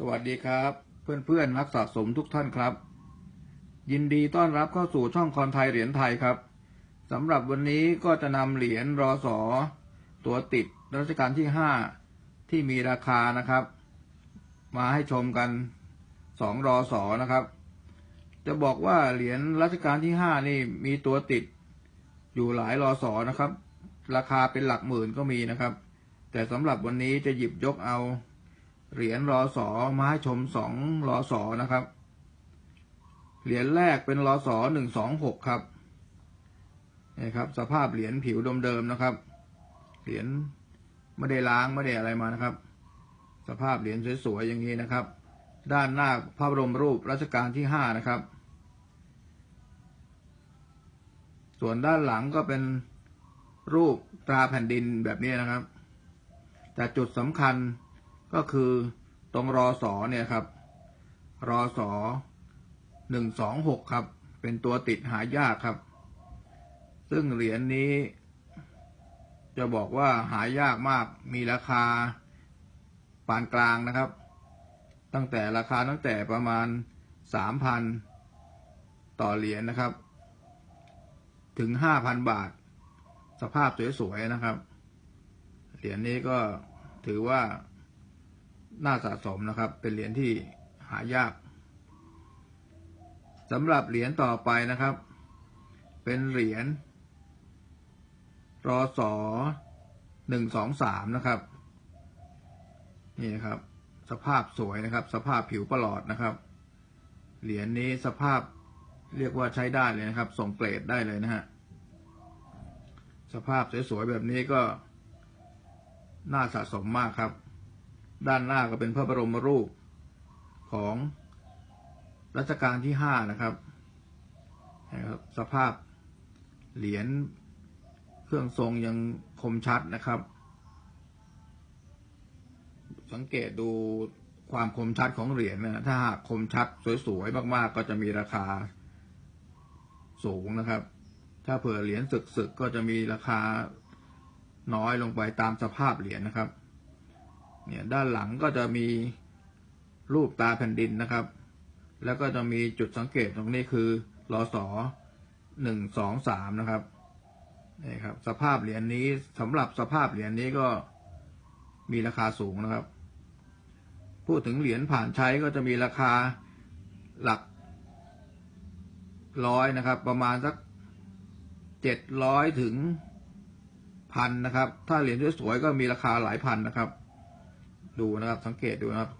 สวัสดีครับ เพื่อนๆนักสะสมทุกท่านครับ ยินดีต้อนรับเข้าสู่ช่องคอนไทยเหรียญไทยครับสำหรับวันนี้ก็จะนำเหรียญรอสอตัวติดรัชกาลที่ห้าที่มีราคานะครับ มาให้ชมกันสองรอสอนะครับ จะบอกว่าเหรียญรัชกาลที่ห้านี่มีตัวติดอยู่หลายรอสอนะครับ ราคาเป็นหลักหมื่นก็มีนะครับ แต่สำหรับวันนี้จะหยิบยกเอา เหรียญรอสอมาให้ชมสองรอสอนะครับ เหรียญแรกเป็นรอสอหนึ่งสองหกครับนี่ครับ สภาพเหรียญผิวเดิมๆนะครับ เหรียญไม่ได้ล้างไม่ได้อะไรมานะครับ สภาพเหรียญสวยๆอย่างนี้นะครับ ด้านหน้าพระบรมรูปรัชกาลที่ห้านะครับ ส่วนด้านหลังก็เป็นรูปตราแผ่นดินแบบนี้นะครับ แต่จุดสำคัญ ก็คือตรงรอสอเนี่ยครับ รอสอหนึ่งสองหกครับ เป็นตัวติดหายากครับ ซึ่งเหรียญนี้ จะบอกว่าหายากมาก มีราคาปานกลางนะครับ ตั้งแต่ราคาตั้งแต่ประมาณสามพันต่อเหรียญนะครับ ถึงห้าพันบาท สภาพสวยๆนะครับ เหรียญนี้ก็ถือว่า น่าสะสมนะครับ เป็นเหรียญที่หายากสำหรับเหรียญต่อไปนะครับ เป็นเหรียญรอสอหนึ่งสองสามนะครับ นี่นะครับ สภาพสวยนะครับ สภาพผิวประหลอดนะครับ เหรียญนี้สภาพเรียกว่าใช้ได้เลยนะครับ ส่งเกรดได้เลยนะฮะ สภาพสวยๆแบบนี้ก็น่าสะสมมากครับ ด้านหน้าก็เป็นพระบรมรูปของรัชกาลที่ห้านะครับนะครับ สภาพเหรียญเครื่องทรงยังคมชัดนะครับ สังเกตดูความคมชัดของเหรียญนะถ้าหากคมชัดสวยๆมากๆ ก็จะมีราคาสูงนะครับ ถ้าเผื่อเหรียญสึกๆก็จะมีราคาน้อยลงไปตามสภาพเหรียญนะครับ เนี่ยด้านหลังก็จะมีรูปตาแผ่นดินนะครับ แล้วก็จะมีจุดสังเกตตรงนี้คือรอสอหนึ่งสองสามนะครับนี่ครับ สภาพเหรียญนี้สำหรับสภาพเหรียญนี้ก็มีราคาสูงนะครับ พูดถึงเหรียญผ่านใช้ก็จะมีราคาหลักร้อยนะครับ ประมาณสักเจ็ดร้อยถึงพันนะครับ ถ้าเหรียญสวยๆก็มีราคาหลายพันนะครับ ดูนะครับสังเกตดูนะครับ